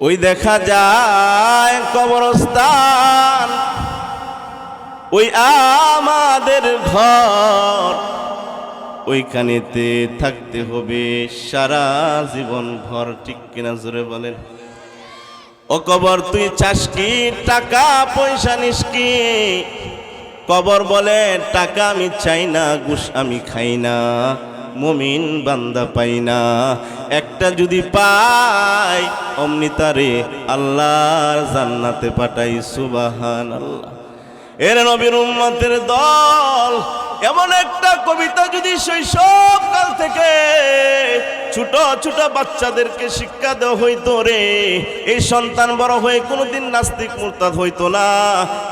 ওই দেখা যায় কবরস্থান, ওই আমাদের ঘর, ওইখানেতে থাকতে হবে সারা জীবন ভর, ঠিক কিনা জোরে বলেন? ও কবর তুই চাস কি? টাকা পয়সা নিস কি? কবর বলে, টাকা আমি চাই না, ঘুষ আমি খাই না। মমিন বান্দা পাই না। একটা যদি পাই, অমনি তারে আল্লাহর জান্নাতে পাঠাই সুবাহান আল্লাহ এর নবীর উম্মতের দল এমন একটা কবিতা যদি শৈশবকাল থেকে ছোট ছোট বাচ্চাদেরকে শিক্ষা দেওয়া হইতো রে। এই সন্তান বড় হয়ে কোনোদিন নাস্তিক মুরতাদ হইতো না।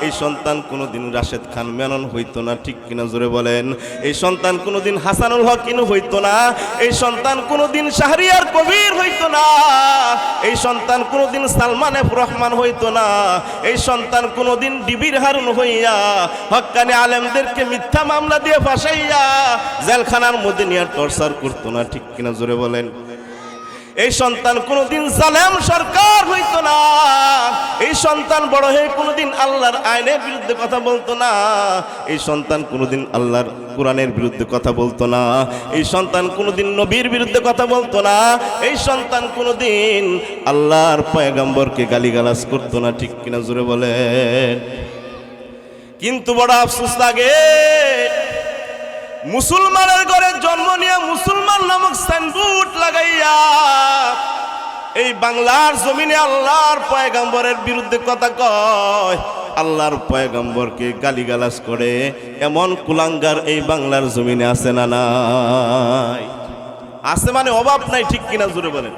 এই সন্তান কোনোদিন রাশেদ খান মেনন হইতো না, ঠিক কিনা জোরে বলেন? এই সন্তান কোনোদিন হাসানুল হক কিনু হইতো না। এই সন্তান কোনোদিন শাহরিয়ার কবির হইতো না। এই সন্তান কোনোদিন সালমান এফ রহমান হইতো না। এই সন্তান কোনোদিন ডিবির হারুন হইয়া হক্কানি আলেমদেরকে মিথ্যা মামলা দিয়ে ফাঁসাইয়া, জেলখানার মধ্যে নিয়ে টর্চার করতো না, ঠিক কিনা জোরে বলেন? এই সন্তান কোনোদিন জালেম সরকার হইতো না। এই সন্তান বড় হয়ে কোনোদিন আল্লাহর আইনের বিরুদ্ধে কথা বলতো না। এই সন্তান কোনোদিন আল্লাহর কোরআনের বিরুদ্ধে কথা বলতো না। এই সন্তান কোনোদিন নবীর বিরুদ্ধে কথা বলতো না। এই সন্তান কোনোদিন আল্লাহর পয়গম্বরকে গালিগালাজ করতো না। ঠিক কিনা জোরে বলেন। কিন্তু বড় আফসোস লাগে। মুসলমানের ঘরে জন্ম নিয়ে মুসলমান নামক সাইনবোর্ড লাগাইয়া, এই বাংলার জমিনে আল্লাহর পয়গাম্বরের বিরুদ্ধে কথা কয়, আল্লাহর পয়গাম্বরকে গালিগালাজ করে, এমন কুলাঙ্গার এই বাংলার জমিনে আছে না নাই? আছে মানে অভাব নাই, ঠিক কিনা জুড়ে বলেন।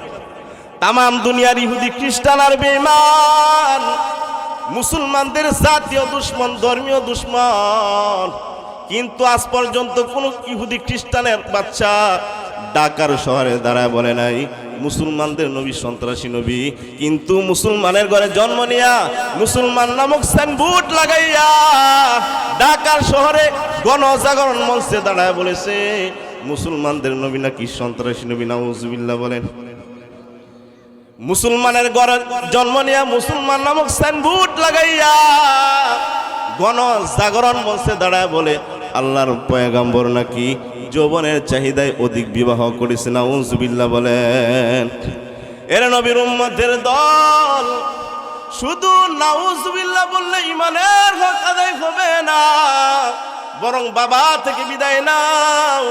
তামাম দুনিয়ার ইহুদি খ্রিস্টান আর বেমান মুসলমানদের জাতীয় দুশ্মন, ধর্মীয় দুশ্মন, কিন্তু আজ পর্যন্ত কোনো ইহুদি খ্রিস্টানের বাচ্চা ঢাকার শহরে দাঁড়ায় বলে নাই। মুসলমানদের নবী, সন্ত্রাসী নবী। কিন্তু মুসলমানের ঘরে জন্ম নিয়া মুসলমান নামক সাইনবোর্ড লাগাইয়া ঢাকার শহরে গণজাগরণ মঞ্চে দাঁড়ায় বলেছে। মুসলমানদের নবী নাকি সন্ত্রাসী নবী, নাউজুবিল্লাহ বলেন। মুসলমানের ঘরে জন্ম নিয়া মুসলমান নামক সাইনবোর্ড লাগাইয়া গণ জাগরণ মঞ্চে দাঁড়ায় বলে আল্লাহর পয়গাম্বর নাকি যৌবনের চাহিদায় অধিক বিবাহ করেছে না উজবিল্লা বলেন। এর নবীর উম্মতের দল, শুধু নাউজবিল্লা বললে ইমানের হক আদায় হবে না, বরং বাবা থেকে বিদায় নাও,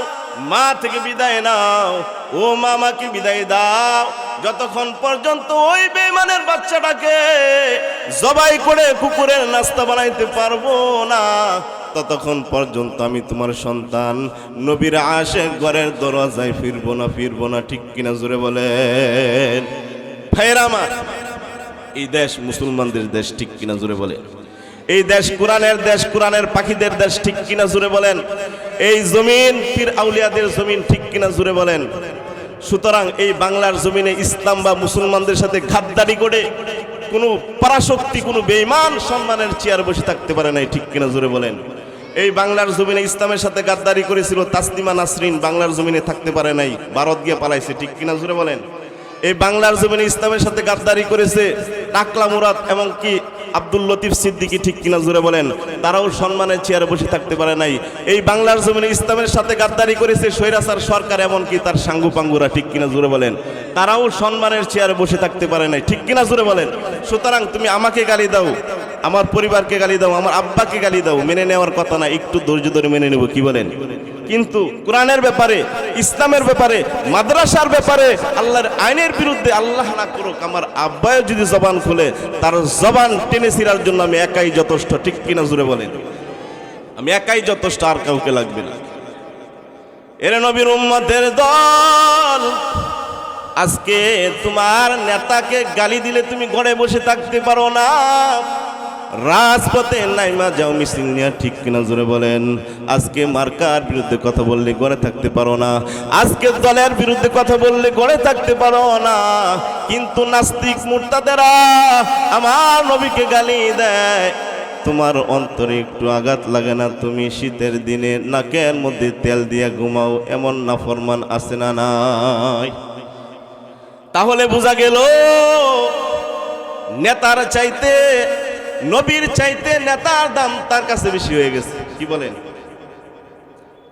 মা থেকে বিদায় নাও, ও মামাকে বিদায় দাও। যতক্ষণ পর্যন্ত ওই বেমানের বাচ্চাটাকে জবাই করে কুকুরের নাস্তা বানাইতে পারব না ততক্ষণ পর্যন্ত আমি তোমার সন্তান। নবীর আসে ঘরের দরজায় ফিরবো না ফিরবো না, ঠিক কিনা জোরে বলেন। আমার, এই দেশ মুসলমানদের দেশ, ঠিক কিনা জোরে বলেন। এই দেশ কোরআনের দেশ, কোরআনের পাখিদের দেশ, ঠিক কিনা জুড়ে বলেন। এই জমিন, পীর আউলিয়াদের জমিন, ঠিক কিনা জুড়ে বলেন। সুতরাং এই বাংলার জমিনে ইসলাম বা মুসলমানদের সাথে ঘাতদারি করে কোনো পরাশক্তি, কোনো বেইমান সম্মানের চেয়ার বসে থাকতে পারে নাই, ঠিক কিনা জুড়ে বলেন। এই বাংলার জমিনে ইসলামের সাথে গাদ্দারি করেছিল তাসলিমা নাসরিন, বাংলার জমিনে থাকতে পারে নাই, ভারত গিয়ে পালাইছে, ঠিক কিনা জুড়ে বলেন? এই বাংলার জমিনে ইসলামের সাথে গাদ্দারি করেছে টাকলা মুরাদ এবং কি আব্দুল লতিফ সিদ্দিকি ঠিক কিনা জুড়ে বলেন? তারাও সম্মানের চেয়ারে বসে থাকতে পারে নাই। এই বাংলার জমিনে ইসলামের সাথে গাদ্দারি করেছে স্বৈরাচার সরকার, এমনকি তার সাঙ্গু পাঙ্গুরা ঠিক কিনা জুড়ে বলেন? তারাও সম্মানের চেয়ারে বসে থাকতে পারে নাই। ঠিক কিনা জুড়ে বলেন? সুতরাং তুমি আমাকে গালি দাও, আমার পরিবারকে গালি দাও, আমার আব্বাকে গালি দাও, মেনে নেওয়ার কথা না, একটু ধৈর্য ধরে মেনে নেব, কি বলেন? কিন্তু কোরআনের ব্যাপারে, ইসলামের ব্যাপারে, মাদ্রাসার ব্যাপারে, আল্লাহর আইনের বিরুদ্ধে আল্লাহ না করুক, আমার আব্বায় যদি জবান খুলে, তার জবান টেনে ছিঁড়ার জন্য আমি একাই যথেষ্ট, ঠিক কিনা জুড়ে বলেন? আমি একাই যথেষ্ট, আর কাউকে লাগবে না। এর নবীর উম্মতের দল, আজকে তোমার নেতাকে গালি দিলে তুমি ঘরে বসে থাকতে পারো না। রাজপথে নাইমা যাও, মিছিল নিয়ে ঠিক কিনা জোরে বলেন। আজকে মার্কার বিরুদ্ধে কথা বললে গড়ে থাকতে পারো না। আজকে দলের বিরুদ্ধে কথা বললে গড়ে থাকতে পারো না। কিন্তু নাস্তিক মুরতাদেরা আমার নবীকে গালি দেয়। তোমার অন্তরে একটু আঘাত লাগে না, তুমি শীতের দিনে নাকের মধ্যে তেল দিয়ে ঘুমাও, এমন না ফরমান আছে না নাই? তাহলে বোঝা গেল, নেতার চাইতে নবীর চাইতে নেতার দাম তার কাছে বেশি হয়ে গেছে। কি বলেন?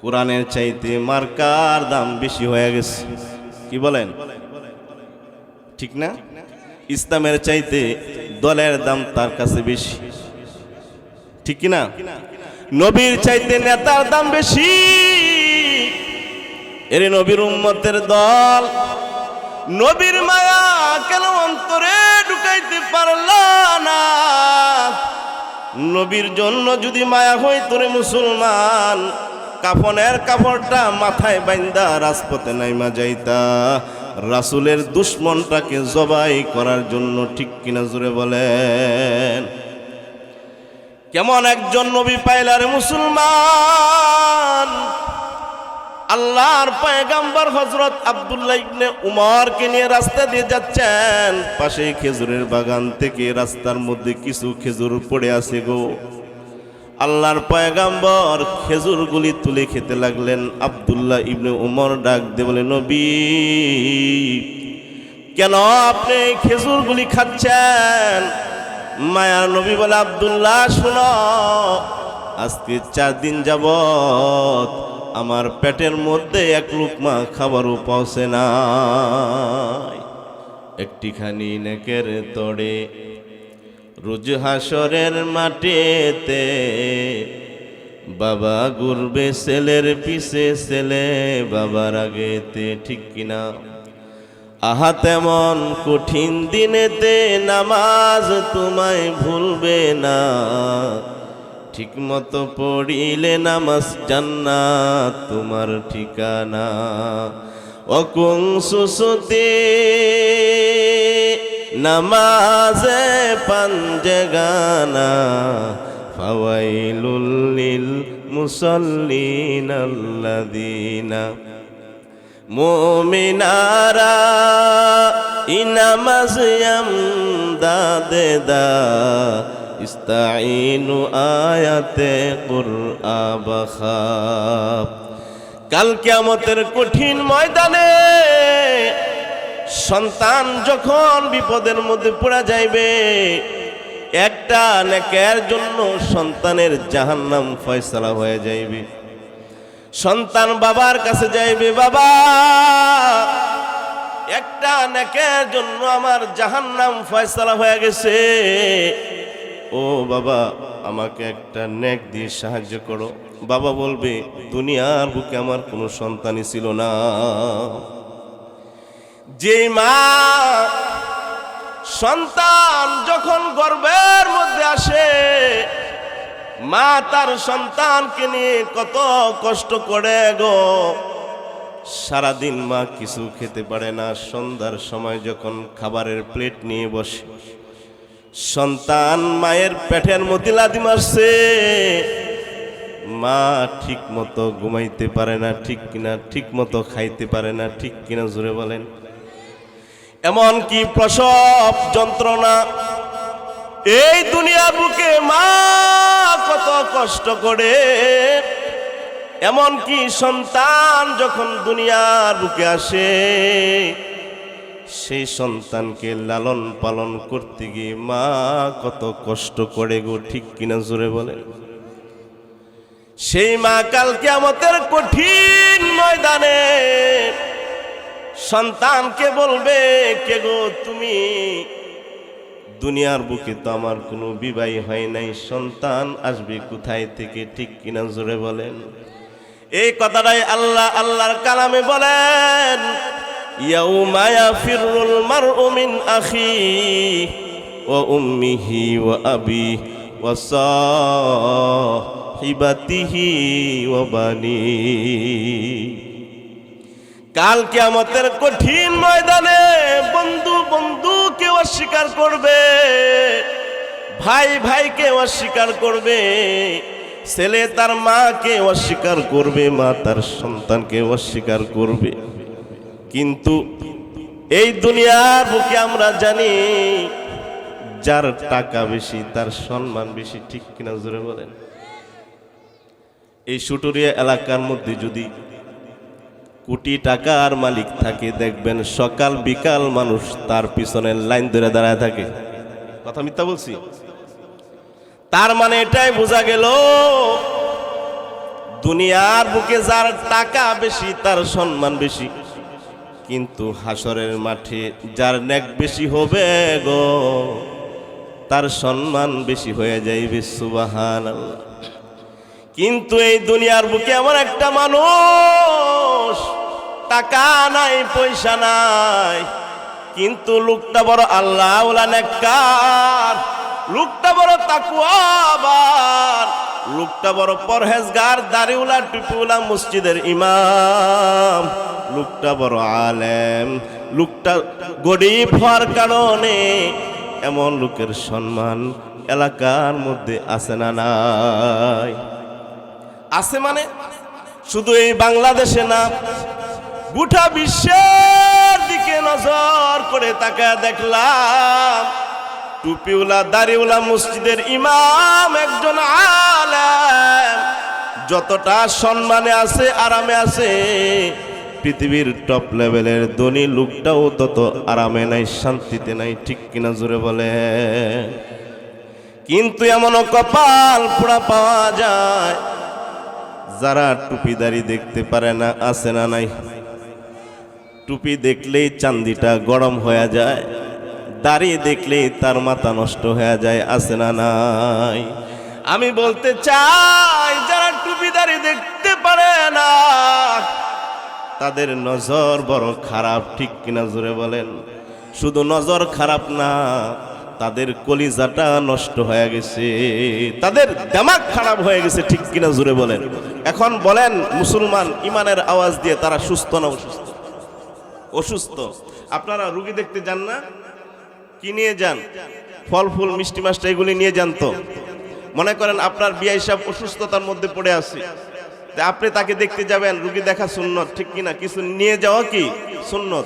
কোরআনের চাইতে মার্কার দাম বেশি হয়ে গেছে। কি বলেন? ঠিক না? ইসলামের চাইতে দলের দাম তার কাছে বেশি। ঠিক কি না? নবীর চাইতে নেতার দাম বেশি। এর নবীর উম্মতের দল নবীর মায়া কেন অন্তরে ঢুকাইতে পারল না? নবীর জন্য যদি মায়া হই তোরে মুসলমান। কাফনের কাপড়টা মাথায় বাইন্দা, রাজপথে নাইমা যাইতা। রাসুলের দুশ্মনটাকে জবাই করার জন্য ঠিক কিনা জুড়ে বলেন। কেমন একজন নবী পাইলারে মুসলমান? আল্লাহর পয়গাম্বর হজরত আবদুল্লাহ ইবনে উমরকে নিয়ে রাস্তা দিয়ে যাচ্ছেন। পাশে খেজুরের বাগান থেকে রাস্তার মধ্যে কিছু খেজুর পড়ে আছে গো। আল্লাহর পয়গাম্বর খেজুরগুলি তুলে খেতে লাগলেন। আব্দুল্লাহ ইবনে উমর ডাক দে বলে, নবী, কেন আপনি খেজুরগুলি খাচ্ছেন? মায়ার নবী বলে, আব্দুল্লাহ, শুনো, আজকে চার দিন যাবত আমার পেটের মধ্যে এক লুকমা খাবারও পৌঁছে না একটিখানি নেকের তড়ে রোজ হাসরের মাটিতে বাবা ঘুরবে ছেলের পিছে ছেলে বাবার আগেতে, ঠিক কিনা? আহা, তেমন কঠিন দিনেতে নামাজ তোমায় ভুলবে না। ঠিক মতো পড়িলে নামাজ জান্নাত তোমার ঠিকানা। অকুং সুসুতে নামাজে পাঞ্জে গানা ফাওয়াইলুল লিল মুসাল্লিন আল্লাযীনা। মুমিনারা ইনামাজয়াম দাদে দা। ইস্তাইনু আয়াতে কুরআবাখাব কাল কিয়ামতের কঠিন ময়দানে সন্তান যখন বিপদের মধ্যে পড়া যাইবে, একটা নেকের জন্য সন্তানের জাহান্নাম ফয়সালা হয়ে যাইবে। সন্তান বাবার কাছে যাইবে, বাবা, একটা নেকের জন্য আমার জাহান্নাম ফয়সালা হয়ে গেছে। ও বাবা, আমাকে একটা নেক দিয়ে সাহায্য করো। বাবা বলবে, দুনিয়ার বুকে আমার কোনো সন্তানই ছিল না। যে মা সন্তান যখন গর্বের মধ্যে আসে, মা তার সন্তানকে নিয়ে কত কষ্ট করে গো। সারাদিন মা কিছু খেতে পারে না। সন্ধ্যার সময় যখন খাবারের প্লেট নিয়ে বসে সন্তান মায়ের পেটের মধ্যে লাদি মারছে। মা ঠিক মতো ঘুমাইতে পারে না, ঠিক কিনা ঠিক মতো খাইতে পারে না, ঠিক কিনা জোরে বলেন। এমন কি প্রসব যন্ত্রণা, এই দুনিয়ার বুকে মা কত কষ্ট করে। এমন কি সন্তান যখন দুনিয়ার বুকে আসে সেই সন্তানকে লালন পালন করতে গিয়ে মা কত কষ্ট করে গো, ঠিক কিনা জোরে বলে? সেই মা কালকে আমাদের কঠিন ময়দানে সন্তানকে বলবে, কে গো তুমি? দুনিয়ার বুকে তো আমার কোনো বিবাহ হয় নাই। সন্তান আসবে কোথায় থেকে? ঠিক কিনা জোরে বলেন? এই কথাটাই আল্লাহ আল্লাহর কালামে বলেন। আখি ওয়া উম্মিহি ওয়া আবি ওয়া সাহিবাতিহি ওয়া বানি। কাল কিয়ামতের কঠিন ময়দানে বন্ধু বন্ধুকে অস্বীকার করবে, ভাই ভাইকে অস্বীকার করবে, ছেলে তার মাকে অস্বীকার করবে, মা তার সন্তানকে অস্বীকার করবে। কিন্তু এই দুনিয়ার বুকে আমরা জানি যার টাকা বেশি, তার সম্মান বেশি, ঠিক কিনা জোরে বলেন? এই সুটুরিয়া এলাকার মধ্যে যদি কোটি টাকার মালিক থাকে, দেখবেন সকাল বিকাল মানুষ তার পিছনে লাইন ধরে দাঁড়ায় থাকে। কথা মিথ্যা বলছি? তার মানে এটাই বোঝা গেল, দুনিয়ার বুকে যার টাকা বেশি, তার সম্মান বেশি। কিন্তু হাসরের মাঠে যার নেক বেশি হবে গো, তার সম্মান বেশি হয়ে যাইবে সুবাহান কিন্তু এই দুনিয়ার বুকে এমন একটা মানুষ, টাকা নাই, পয়সা নাই, কিন্তু লোকটা বড় আল্লাহ নেককার, লোকটা বড় তাকুয়াবান লোকটা বড় পরহেজগার দাড়িউলা টুপিউলা মসজিদের ইমাম। লোকটা বড় আলেম। লোকটা গরিব হওয়ার কারণে এমন লোকের সম্মান এলাকার মধ্যে আছে না নাই। আছে মানে? শুধু এই বাংলাদেশে না, গোটা বিশ্বের দিকে নজর করে তাকায় দেখলাম। টুপিওলা দাড়িওলা মসজিদের ইমাম একজন আলেম। যতটা সম্মানে আছে, আরামে আছে। পৃথিবীর টপ লেভেলের ধনী লোকটাও তত আরামে নাই, শান্তিতে নাই, ঠিক কিনা জোরে বলে কিন্তু এমনও কপাল পোড়া পাওয়া যায়, যারা টুপি টুপিদারি দেখতে পারে না, আছে না নাই? টুপি দেখলেই চান্দিটা গরম হয়ে যায়। দাড়ি দেখলেই তার মাথা নষ্ট হয়ে যায়, আছে না নাই? আমি বলতে চাই, যারা টুপি দাঁড়িয়ে দেখতে পারে না, তাদের নজর বড় খারাপ, ঠিক কিনা জোরে বলেন? শুধু নজর খারাপ না, তাদের কলিজাটা নষ্ট হয়ে গেছে, তাদের দেমাগ খারাপ হয়ে গেছে, ঠিক কিনা জোরে বলেন? এখন বলেন, মুসলমান ইমানের আওয়াজ দিয়ে তারা সুস্থ না অসুস্থ? অসুস্থ। আপনারা রুগী দেখতে যান না? কি নিয়ে যান? ফল, ফুল, মিষ্টি মাছটা এগুলি নিয়ে যান তো। মনে করেন আপনার বিয়ে সাহেব অসুস্থতার মধ্যে পড়ে আছে। আপনি তাকে দেখতে যাবেন, রুগী দেখা সুন্নত, ঠিক কিনা কিছু নিয়ে যাওয়া কি? সুন্নত।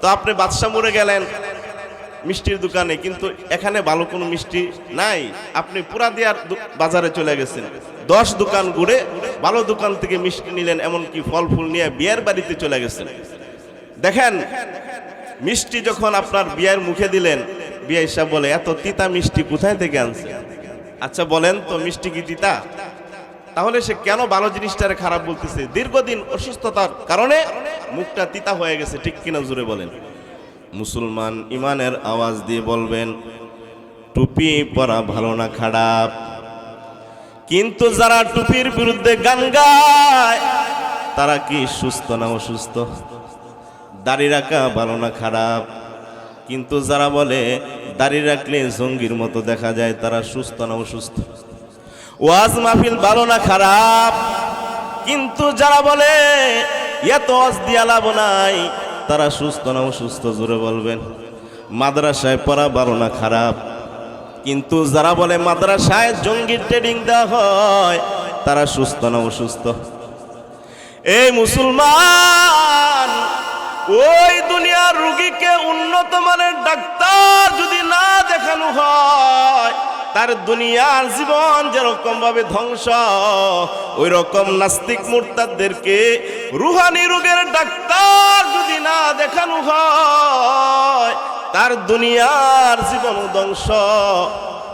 তো আপনি বাদশা মরে গেলেন মিষ্টির দোকানে, কিন্তু এখানে ভালো কোনো মিষ্টি নাই। আপনি পুরা দিয়ার দু- বাজারে চলে গেছেন। দশ দোকান ঘুরে ভালো দোকান থেকে মিষ্টি নিলেন, এমনকি ফল, ফুল নিয়ে বিয়ের বাড়িতে চলে গেছেন। দেখেন মিষ্টি যখন আপনার বিয়ের মুখে দিলেন, বিয়ে সাহেব বলে, এত তিতা মিষ্টি কোথায় থেকে আনছে? আচ্ছা বলেন তো, মিষ্টি কি তিতা? তাহলে সে কেন ভালো জিনিসটারে খারাপ বলতেছে? দীর্ঘদিন অসুস্থতার কারণে মুখটা তিতা হয়ে গেছে, ঠিক কিনা জুড়ে বলেন। মুসলমান ইমানের আওয়াজ দিয়ে বলবেন, টুপি পরা ভালো না, খারাপ। কিন্তু যারা টুপির বিরুদ্ধে গান গায়, তারা কি সুস্থ না অসুস্থ? দাড়ি রাখা ভালো না, খারাপ। কিন্তু যারা বলে দাড়ি রাখলে জঙ্গির মতো দেখা যায়, তারা সুস্থ না অসুস্থ? ওয়াজ মাহফিল ভালো না, খারাপ? কিন্তু যারা বলে এত অজ দিয়া লাভ নাই, তারা সুস্থ না অসুস্থ, জোরে বলবেন। মাদ্রাসায় পড়া ভালো না, খারাপ। কিন্তু যারা বলে মাদ্রাসায় জঙ্গির ট্রেডিং দেওয়া হয়, তারা সুস্থ না অসুস্থ? এই মুসলমান ওই দুনিয়ার রুগীকে উন্নত মানের ডাক্তার যদি না দেখানো হয়, তার দুনিয়ার জীবন যেরকম ভাবে ধ্বংস ওই রকম নাস্তিক মুরতাদদেরকে রুহানি রোগের ডাক্তার যদি না দেখানো হয়, তার দুনিয়ার জীবন ধ্বংস,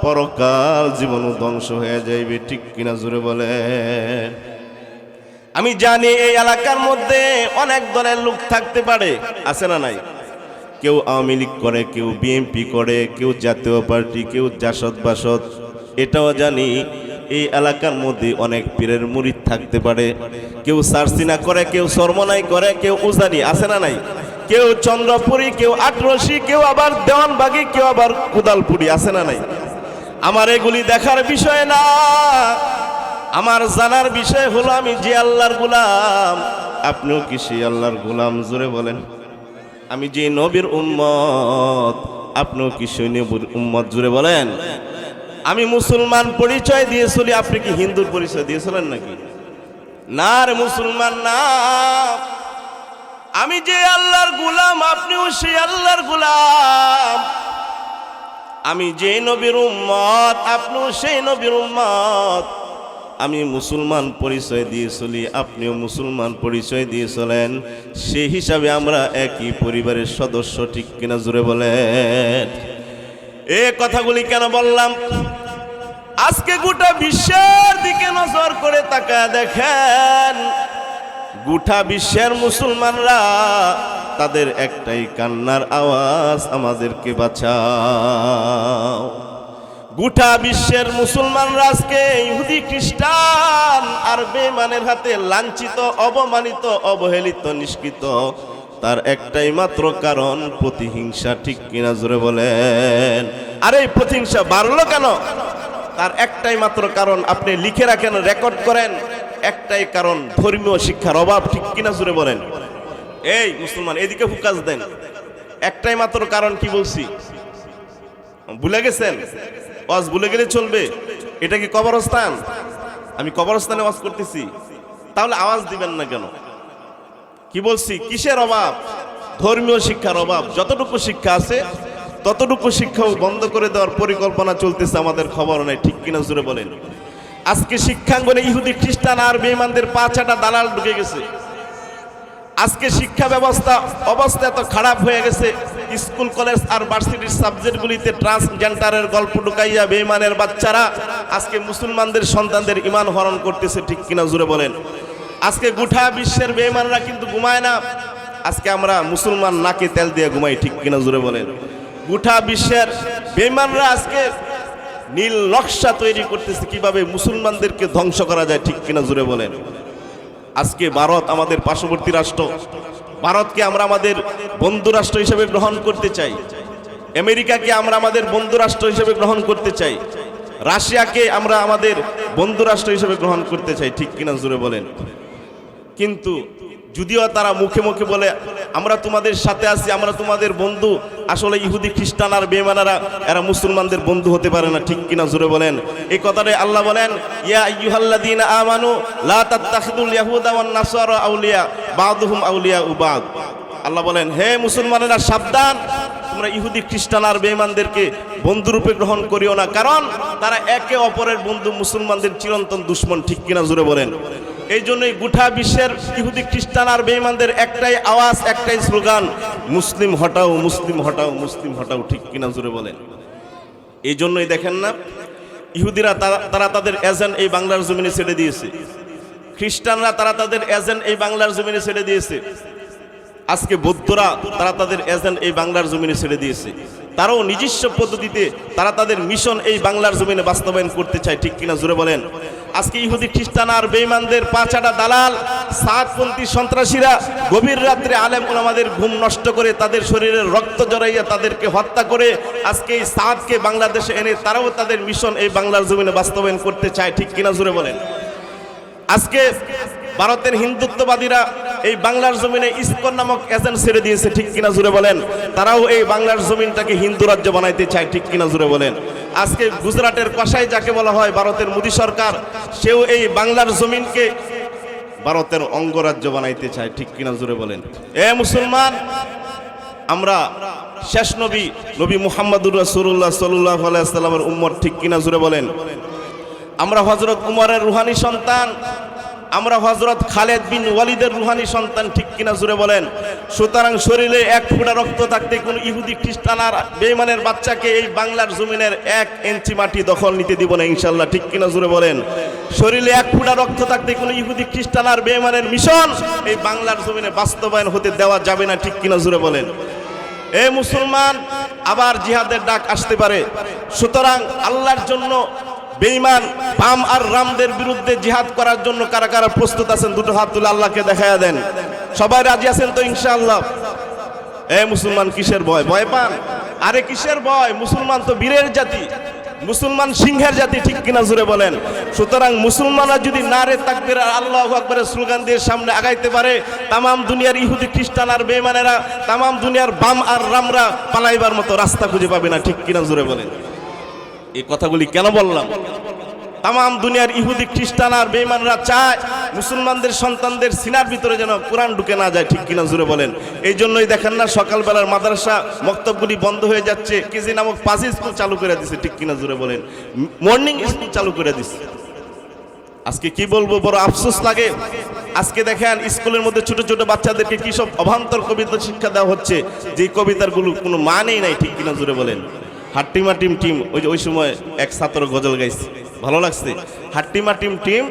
পরকাল জীবন ধ্বংস হয়ে যাইবে। ঠিক কিনা জুড়ে বলে আমি জানি এই এলাকার মধ্যে অনেক দলের লোক থাকতে পারে, আছে না নাই? কেউ আওয়ামী লীগ করে, কেউ বিএনপি করে, কেউ জাতীয় পার্টি, কেউ জাসদ বাসদ, এটাও জানি এই এলাকার মধ্যে অনেক পীরের মুড়ি থাকতে পারে। কেউ সারসিনা করে, কেউ সরমনাই করে, কেউ উজানি, আছে না নাই? কেউ চন্দ্রপুরি, কেউ আটরসি, কেউ আবার দেওয়ানবাগি, কেউ আবার কুদালপুরি, আছে না নাই? আমার এগুলি দেখার বিষয় না। আমার জানার বিষয় হলো আমি যে আল্লাহর গুলাম। আপনিও কি সেই আল্লাহর গুলাম? জোরে বলেন। আমি যে নবীর উম্মত, আপনিও কি সেই নবীর উম্মত? জুড়ে বলেন। আমি মুসলমান পরিচয় দিয়ে চলি, আপনি কি হিন্দুর পরিচয় দিয়েছিলেন নাকি? না রে মুসলমান, না। আমি যে আল্লাহর গুলাম, আপনিও সেই আল্লাহর গুলাম। আমি যে নবীর উম্মত, আপনিও সেই নবীর উম্মত। আমি মুসলমান পরিচয় দিয়ে চলি, আপনিও মুসলমান পরিচয় দিয়ে চলেন। সেই হিসাবে আমরা একই পরিবারের সদস্য, ঠিক কিনা জুড়ে বলেন? এ কথাগুলি কেন বললাম? আজকে গোটা বিশ্বের দিকে নজর করে তাকা দেখেন, গোটা বিশ্বের মুসলমানরা তাদের একটাই কান্নার আওয়াজ, আমাদেরকে বাঁচাও। গোটা বিশ্বের মুসলমানরা আজকে ইহুদি, খ্রিস্টান আর বেমানের হাতে লাঞ্ছিত, অবমানিত, অবহেলিত, নিষ্কৃত। তার একটাই মাত্র কারণ, প্রতিহিংসা, ঠিক কিনা জোরে বলেন। আরে এই প্রতিহিংসা বাড়লো কেন? তার একটাই মাত্র কারণ, আপনি লিখে রাখেন, রেকর্ড করেন। একটাই কারণ, ধর্মীয় শিক্ষার অভাব, ঠিক কিনা জুড়ে বলেন। এই মুসলমান, এদিকে ফুকাজ দেন। একটাই মাত্র কারণ কি বলছি? ভুলে গেছেন? ওয়াজ ভুলে গেলে চলবে। এটা কি কবরস্থান? আমি কবরস্থানে ওয়াজ করতেছি। তাহলে আওয়াজ দিবেন না কেন? কি বলছি? কিসের অভাব? ধর্মীয় শিক্ষার অভাব। যতটুকু শিক্ষা আছে, ততটুকু শিক্ষাও বন্ধ করে দেওয়ার পরিকল্পনা চলতেছে আমাদের খবর নেই। ঠিক কিনা জুড়ে বলেন? আজকে শিক্ষাঙ্গনে ইহুদি, খ্রিস্টান আর বেঈমানদের পাঁচাটা দালাল ঢুকে গেছে। আজকে শিক্ষা ব্যবস্থা অবস্থা এত খারাপ হয়ে গেছে। স্কুল, কলেজ আর ভার্সিটির সাবজেক্টগুলিতে ট্রান্সজেন্ডারের গল্প ঢুকাইয়া বেঈমানের বাচ্চারা আজকে মুসলমানদের সন্তানদের ইমান হরণ করতেছে ঠিক কিনা জুড়ে বলেন। আজকে গোটা বিশ্বের বেঈমানরা কিন্তু ঘুমায় না। আজকে আমরা মুসলমান নাকে তেল দিয়ে ঘুমাই ঠিক কিনা জুড়ে বলেন। গোটা বিশ্বের বেঈমানরা আজকে নীল নকশা তৈরি করতেছে, কীভাবে মুসলমানদেরকে ধ্বংস করা যায় ঠিক কিনা জুড়ে বলেন। আজকে ভারত আমাদের পার্শ্ববর্তী রাষ্ট্র। ভারতকে আমরা আমাদের বন্ধু রাষ্ট্র হিসেবে গ্রহণ করতে চাই। আমেরিকাকে আমরা আমাদের বন্ধু রাষ্ট্র হিসেবে গ্রহণ করতে চাই। রাশিয়াকে আমরা আমাদের বন্ধু রাষ্ট্র হিসেবে গ্রহণ করতে চাই, ঠিক কিনা জুড়ে বলেন। কিন্তু যদিও তারা মুখে মুখে বলে, আমরা তোমাদের সাথে আছি, আমরা তোমাদের বন্ধু। আসলে ইহুদি খ্রিস্টান আর বেমানারা এরা মুসলমানদের বন্ধু হতে পারে না, ঠিক কিনা জুড়ে বলেন? এই কথাটাই আল্লাহ বলেন, ইয়া আইয়ুহাল্লাযীনা আমানু আউলিয়া, বাদুহুম আউলিয়া উবাদ আল্লাহ বলেন, হে মুসলমানেরা, সাবধান। তোমরা ইহুদি খ্রিস্টান আর বেঈমানদেরকে বন্ধুরূপে গ্রহণ করিও না, কারণ তারা একে অপরের বন্ধু মুসলমানদের চিরন্তন দুশ্মন, ঠিক কিনা জুড়ে বলেন? এই জন্যই গোটা বিশ্বের ইহুদি খ্রিস্টান আর বেঈমানদের একটাই আওয়াজ, একটাই স্লোগান, মুসলিম হটাও মুসলিম হটাও মুসলিম হটাও, ঠিক কিনা জুড়ে বলেন। এই জন্যই দেখেন না, ইহুদিরা তারা তাদের এজেন্ট এই বাংলার জমিনে ছেড়ে দিয়েছে। খ্রিস্টানরা তারা তাদের এজেন্ট এই বাংলার জমিনে ছেড়ে দিয়েছে। আজকে বৌদ্ধরা তারা তাদের এজেন্ট এই বাংলার জমিনে ছেড়ে দিয়েছে। তারাও নিজস্ব পদ্ধতিতে তারা তাদের মিশন এই বাংলার জমিনে বাস্তবায়ন করতে চায়, ঠিক কিনা জুড়ে বলেন। আজকে ইহুদি খ্রিস্টান আর বেইমানদের পাঁচাটা দালাল, সাতপন্থী সন্ত্রাসীরা গভীর রাত্রে আলেম ওলামাদের ঘুম নষ্ট করে তাদের শরীরের রক্ত জড়াইয়া তাদেরকে হত্যা করে আজকে এই সাদকে বাংলাদেশে এনে তারাও তাদের মিশন এই বাংলার জমিনে বাস্তবায়ন করতে চায়। ঠিক কিনা জুড়ে বলেন? আজকে ভারতের হিন্দুত্ববাদীরা এই বাংলার জমিনে ইস্কন নামক এজেন্ট ছেড়ে দিয়েছে, ঠিক কিনা জুড়ে বলেন? তারাও এই বাংলার জমিনটাকে হিন্দু রাজ্য বানাইতে চায়, ঠিক কিনা জুড়ে বলেন? আজকে গুজরাটের কষাই যাকে বলা হয় ভারতের মোদী সরকার, সেও এই বাংলার জমিনকে ভারতের অঙ্গরাজ্য বানাইতে চায়, ঠিক কিনা জুড়ে বলেন? এ মুসলমান, আমরা শেষ নবী নবী মুহাম্মদুর রাসূলুল্লাহ সাল্লাল্লাহু আলাইহি সাল্লামের উম্মত, ঠিক কিনা জুড়ে বলেন? আমরা হজরত উমরের রুহানি সন্তান আমরা হজরত খালেদ বিন ওয়ালিদের রুহানি সন্তান ঠিক কিনা জুড়ে বলেন। সুতরাং শরীরে এক ফুটা রক্ত থাকতে কোন ইহুদি খ্রিস্টান আর বাচ্চাকে এই বাংলার জমিনের এক ইঞ্চি মাটি দখল নিতে দিব না ইনশাল্লাহ ঠিক কিনা জুড়ে বলেন। শরীরে এক ফুটা রক্ত থাকতে কোন ইহুদি খ্রিস্টান আর বেইমানের মিশন এই বাংলার জমিনে বাস্তবায়ন হতে দেওয়া যাবে না, ঠিক কিনা জুড়ে বলেন। এ মুসলমান আবার জিহাদের ডাক আসতে পারে। সুতরাং আল্লাহর জন্য বেঈমান, বাম আর রামদের বিরুদ্ধে জিহাদ করার জন্য কারা কারা প্রস্তুত আছেন, দুটো হাত তুলে আল্লাহকে দেখায়া দেন। সবাই রাজি আছেন তো, ইনশাআল্লাহ? এ মুসলমান, কিসের ভয়? ভয় পান? আরে কিসের ভয়? মুসলমান তো বীরের জাতি। মুসলমান সিংহের জাতি, ঠিক কিনা জুড়ে বলেন? সুতরাং মুসলমানরা যদি নারে তাকবির আর আল্লাহ আকবরের স্লোগান দিয়ে সামনে আগাইতে পারে, তামাম দুনিয়ার ইহুদি খ্রিস্টান আর বেমানেরা তামাম দুনিয়ার বাম আর রামরা পালাইবার মতো রাস্তা খুঁজে পাবে না, ঠিক কিনা জুড়ে বলেন? এই কথাগুলি কেন বললাম? তামাম দুনিয়ার ইহুদি খ্রিস্টান আর বেঈমানরা চায় মুসলমানদের সন্তানদের সিনার ভিতরে যেন কোরআন ঢুকে না যায়, ঠিক কিনা জুড়ে বলেন। এই জন্যই দেখেন না, সকালবেলার মাদ্রাসা মক্তবগুলি বন্ধ হয়ে যাচ্ছে, কেজি নামক পাঁচ স্কুল চালু করে দিছে, ঠিক কিনা জুড়ে বলেন। মর্নিং স্কুল চালু করে দিছে। আজকে কি বলব, বড় আফসোস লাগে। আজকে দেখেন, স্কুলের মধ্যে ছোট ছোট বাচ্চাদেরকে কি সব অভান্তর কবিতা শিক্ষা দেওয়া হচ্ছে যে কবিতারগুলো কোনো মানেই নাই, ঠিক কিনা জুড়ে বলেন। হাট্টিমা টিম টিম, ওই যে ওই সময় এক ছাত্র গজল গাইছে। ভালো লাগছে? হাট্টিমা টিম টিম,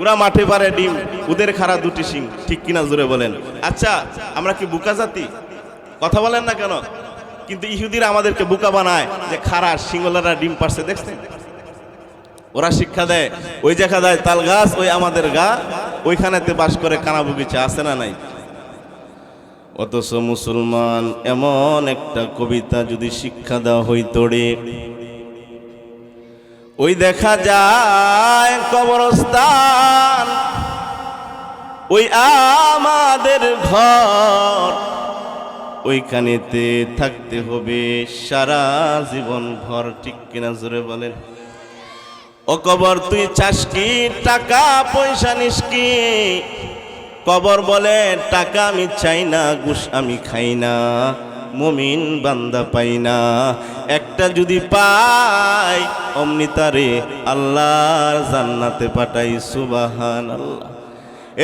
ওরা মাঠে পারে ডিম, ওদের খারা দুটি সিং ঠিক কিনা জোরে বলেন। আচ্ছা আমরা কি বুকা জাতি? কথা বলেন না কেন? কিন্তু ইহুদিরা আমাদেরকে বুকা বানায় যে খারা সিঙ্গলারা ডিম পারছে দেখছেন? ওরা শিক্ষা দেয়, ওই জায়গা দেয় তাল গাছ, ওই আমাদের গা, ওইখানেতে বাস করে কানা বগিচা আছে না নাই? অথচ মুসলমান এমন একটা কবিতা যদি শিক্ষা দেওয়া হইতো রে। ওই দেখা যায় কবরস্থান, ওই আমাদের ঘর, ওইখানেতে থাকতে হবে সারা জীবন ভর, ঠিক কিনা জোরে বলেন? ও কবর তুই চাস কি টাকা পয়সা নিস কি? কবর বলে, টাকা আমি চাই না, ঘুষ আমি খাই না, মমিন বান্দা পাই না। একটা যদি পাই, অমনি তারে আল্লাহর জান্নাতে পাঠাই সুবাহান আল্লাহ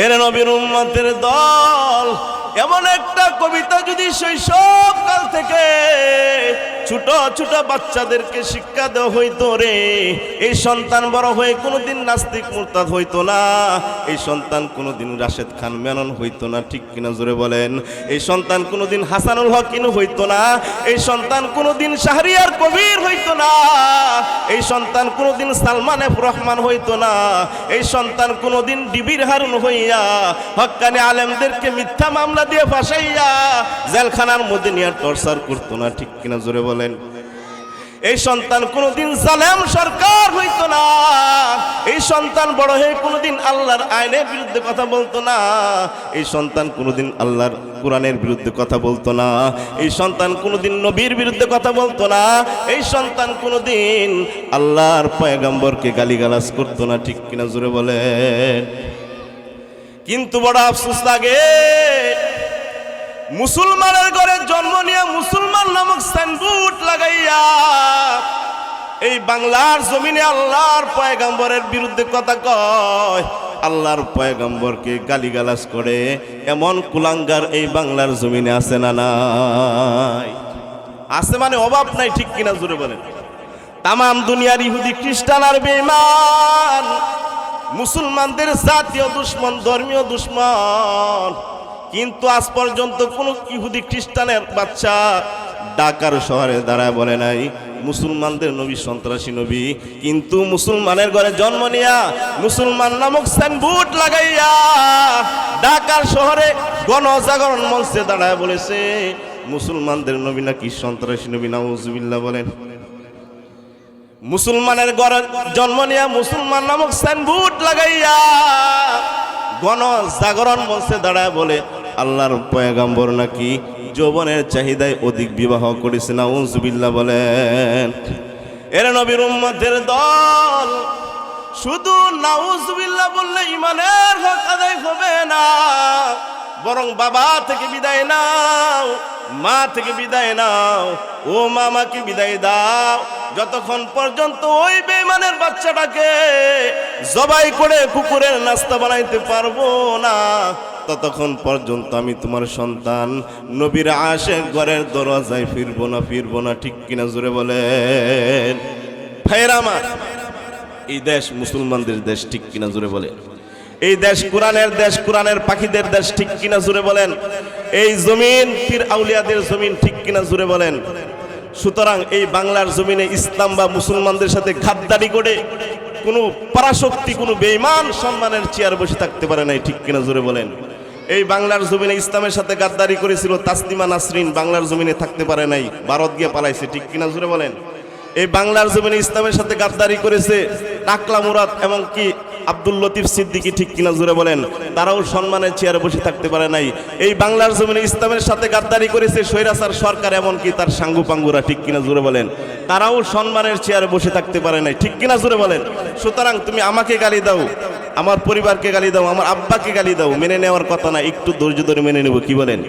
এর নবীর উম্মতের দল, এমন একটা কবিতা যদি শৈশব কাল থেকে ছোট ছোট বাচ্চাদেরকে শিক্ষা দেওয়া হইতো রে। এই সন্তান বড় হয়ে কোনোদিন নাস্তিক মুরতাদ হইতো না। এই সন্তান কোনোদিন রাশেদ খান মেনন হইতো না, ঠিক কিনা জোরে বলেন? এই সন্তান কোনোদিন হাসানুল হক হইতো না। এই সন্তান কোনোদিন শাহরিয়ার কবির হইতো না। এই সন্তান কোনোদিন সালমান এফ রহমান হইতো না। এই সন্তান কোনোদিন ডিবির হারুন হইয়া হক্কানি আলেমদেরকে মিথ্যা মামলা দিয়ে ফাঁসাইয়া, জেলখানার মধ্যে নিয়ে টর্চার করতো না, ঠিক কিনা জোরে বলেন, এই সন্তান কোনোদিন জালেম সরকার হইতো না। এই সন্তান বড় হয়ে কোনোদিন আল্লাহর আইনের বিরুদ্ধে কথা বলতো না। এই সন্তান কোনোদিন আল্লাহর কোরআনের বিরুদ্ধে কথা বলতো না। এই সন্তান কোনোদিন নবীর বিরুদ্ধে কথা বলতো না। এই সন্তান কোনোদিন আল্লাহর পয়গাম্বরকে গালিগালাজ করতো না। ঠিক কিনা জোরে বলেন। কিন্তু বড় আফসোস লাগে মুসলমানের ঘরে জন্ম নিয়ে মুসলমান নামক সাইনবোর্ড লাগাইয়া এই বাংলার জমিনে আল্লাহর পয়গাম্বরের বিরুদ্ধে কথা কয়, আল্লাহর পয়গাম্বরকে গালিগালাজ করে? এমন কুলাঙ্গার এই বাংলার জমিনে আছে না নাই? আছে মানে অভাব নাই, ঠিক কিনা জুড়ে বলেন। তামাম দুনিয়ার ইহুদি, খ্রিস্টান আর বেঈমান, মুসলমানদের জাতীয় দুশ্মন, ধর্মীয় দুশ্মন কিন্তু আজ পর্যন্ত কোনো ইহুদি খ্রিস্টানের বাচ্চা ঢাকার শহরে দাঁড়ায় বলে নাই। মুসলমানদের নবী, সন্ত্রাসী নবী। কিন্তু মুসলমানের ঘরে জন্ম নিয়া মুসলমান নামক সাইনবোর্ড লাগাইয়া ঢাকার শহরে গণজাগরণ মঞ্চে দাঁড়ায় বলেছে। মুসলমানদের নবী নাকি সন্ত্রাসী নবী, নাউজুবিল্লাহ বলেন। মুসলমানের ঘরে জন্ম নিয়া মুসলমান নামক সাইনবোর্ড লাগাইয়া গণ জাগরণ মঞ্চে দাঁড়ায় বলে আল্লাহর পয়গাম্বর নাকি যৌবনের চাহিদায় অধিক বিবাহ করেছে না উজবিল্লা বলেন। এর নবীর উম্মতের দল শুধু নাউজবিল্লা বললে ইমানের হক আদায় হবে না, বরং বাবা থেকে বিদায় নাও, মা থেকে বিদায় নাও, ও মামাকে বিদায় দাও। যতক্ষণ পর্যন্ত ওই বেমানের বাচ্চাটাকে জবাই করে কুকুরের নাস্তা বানাইতে পারব না ততক্ষণ পর্যন্ত আমি তোমার সন্তান। নবীর আসে ঘরের দরজায় ফিরবো না ফিরবো না, ঠিক কিনা জোরে ভাইয়ের এই দেশ মুসলমানদের দেশ, ঠিক কিনা জোরে বলে এই দেশ কোরআনের দেশ, কোরআনের পাখিদের দেশ, ঠিক কিনা জুড়ে বলেন। এই জমিন, পীর আউলিয়াদের জমিন, ঠিক কিনা জুড়ে বলেন। সুতরাং এই বাংলার জমিনে ইসলাম বা মুসলমানদের সাথে খাদ্দারি করে কোনো পরাশক্তি, কোনো বেইমান সম্মানের চেয়ার বসে থাকতে পারে নাই, ঠিক কিনা জোরে বলেন। এই বাংলার জমিনে ইসলামের সাথে গাদ্দারি করেছিল তাসলিমা নাসরিন, বাংলার জমিনে থাকতে পারে নাই, ভারত গিয়ে পালাইছে, ঠিক কিনা জোরে বলেন। এই বাংলার জমিনে ইসলামের সাথে গাদ্দারি করেছে টাকলা মুরাদ এমনকি আব্দুল লতিফ সিদ্দিকি ঠিক কিনা জুড়ে বলেন? তারাও সম্মানের চেয়ারে বসে থাকতে পারে নাই। এই বাংলার জমিনে ইসলামের সাথে গাদ্দারি করেছে স্বৈরাচার সরকার এমনকি তার সাঙ্গু পাঙ্গুরা ঠিক কিনা জুড়ে বলেন? তারাও সম্মানের চেয়ারে বসে থাকতে পারে নাই। ঠিক কিনা জুড়ে বলেন? সুতরাং তুমি আমাকে গালি দাও। আমার পরিবারকে গালি দাও, আমার আব্বাকে গালি দাও, মেনে নেওয়ার কথা না, একটু ধৈর্য ধরে মেনে নেব, কি বলেন?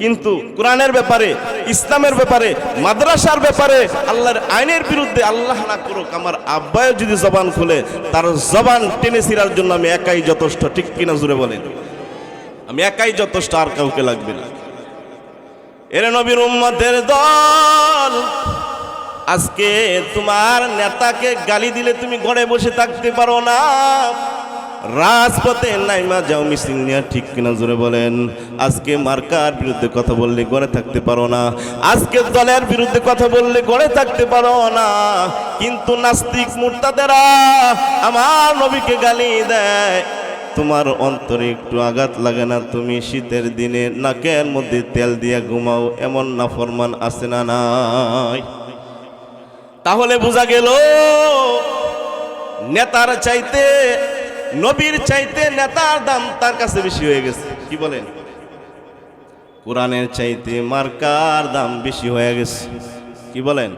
কিন্তু কোরআনের ব্যাপারে, ইসলামের ব্যাপারে, মাদ্রাসার ব্যাপারে, আল্লাহর আইনের বিরুদ্ধে আল্লাহ না করুক, আমার আব্বায় যদি জবান খুলে, তার জবান টেনে ছিঁড়ার জন্য আমি একাই যথেষ্ট, ঠিক কিনা জুড়ে বলেন? আমি একাই যথেষ্ট, আর কাউকে লাগবে না। এর নবীর উম্মতের দল, আজকে তোমার নেতাকে গালি দিলে তুমি ঘরে বসে থাকতে পারো না। রাজপথে নাইমা যাও, মিছিল নিয়ে ঠিক কিনা জোরে বলেন। আজকে মার্কার বিরুদ্ধে কথা বললে গড়ে থাকতে পারো না। আজকে দলের বিরুদ্ধে কথা বললে গড়ে থাকতে পারো না। কিন্তু নাস্তিক মুর্তাদেরা আমার নবীকে গালি দেয়। তোমার অন্তরে একটু আঘাত লাগে না, তুমি শীতের দিনে নাকের মধ্যে তেল দিয়ে ঘুমাও, এমন নাফরমান আছে না নাই? তাহলে বোঝা গেল, নেতার চাইতে নবীর চাইতে নেতার দাম তার কাছে বেশি হয়ে গেছে। কি বলেন? কোরআনের চাইতে মার্কার দাম বেশি হয়ে গেছে। কি বলেন?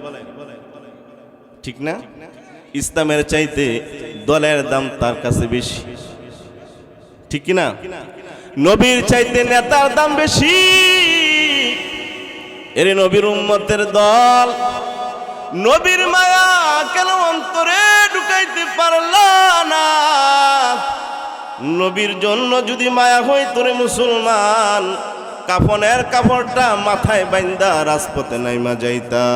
ঠিক না? ইসলামের চাইতে দলের দাম তার কাছে বেশি। ঠিক কি না নবীর চাইতে নেতার দাম বেশি। এর নবীর উম্মতের দল নবীর মায়া কেন অন্তরে ঢুকাইতে পারল না? নবীর জন্য যদি মায়া হয়, তোরে মুসলমান। কাফনের কাপড়টা মাথায় বাইন্দা, রাজপথে নাইমা যাইতা।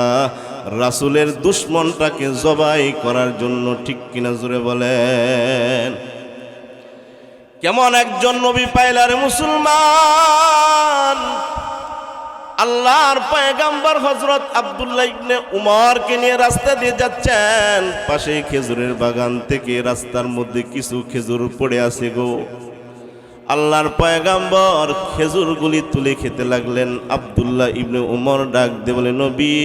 রাসুলের দুশ্মনটাকে জবাই করার জন্য ঠিক কিনা জুড়ে বলেন। কেমন একজন নবী পাইলার মুসলমান? আল্লাহর পয়গাম্বর হজরত আব্দুল্লাহ ইবনে উমরকে নিয়ে রাস্তা দিয়ে যাচ্ছেন। পাশে খেজুরের বাগান থেকে রাস্তার মধ্যে কিছু খেজুর পড়ে আছে গো। আল্লাহর পয়গাম্বর খেজুরগুলি তুলে খেতে লাগলেন। আব্দুল্লাহ ইবনে উমর ডাক দিয়ে বলে, নবী,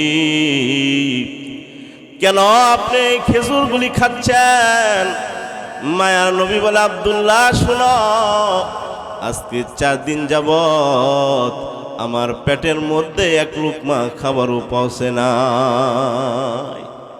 কেন আপনি খেজুরগুলি খাচ্ছেন? মায়ার নবী বলে, আব্দুল্লাহ, শুনো, আজকে চার দিন যাবত আমার পেটের মধ্যে এক লুকমা খাবারও পৌঁছে নাই।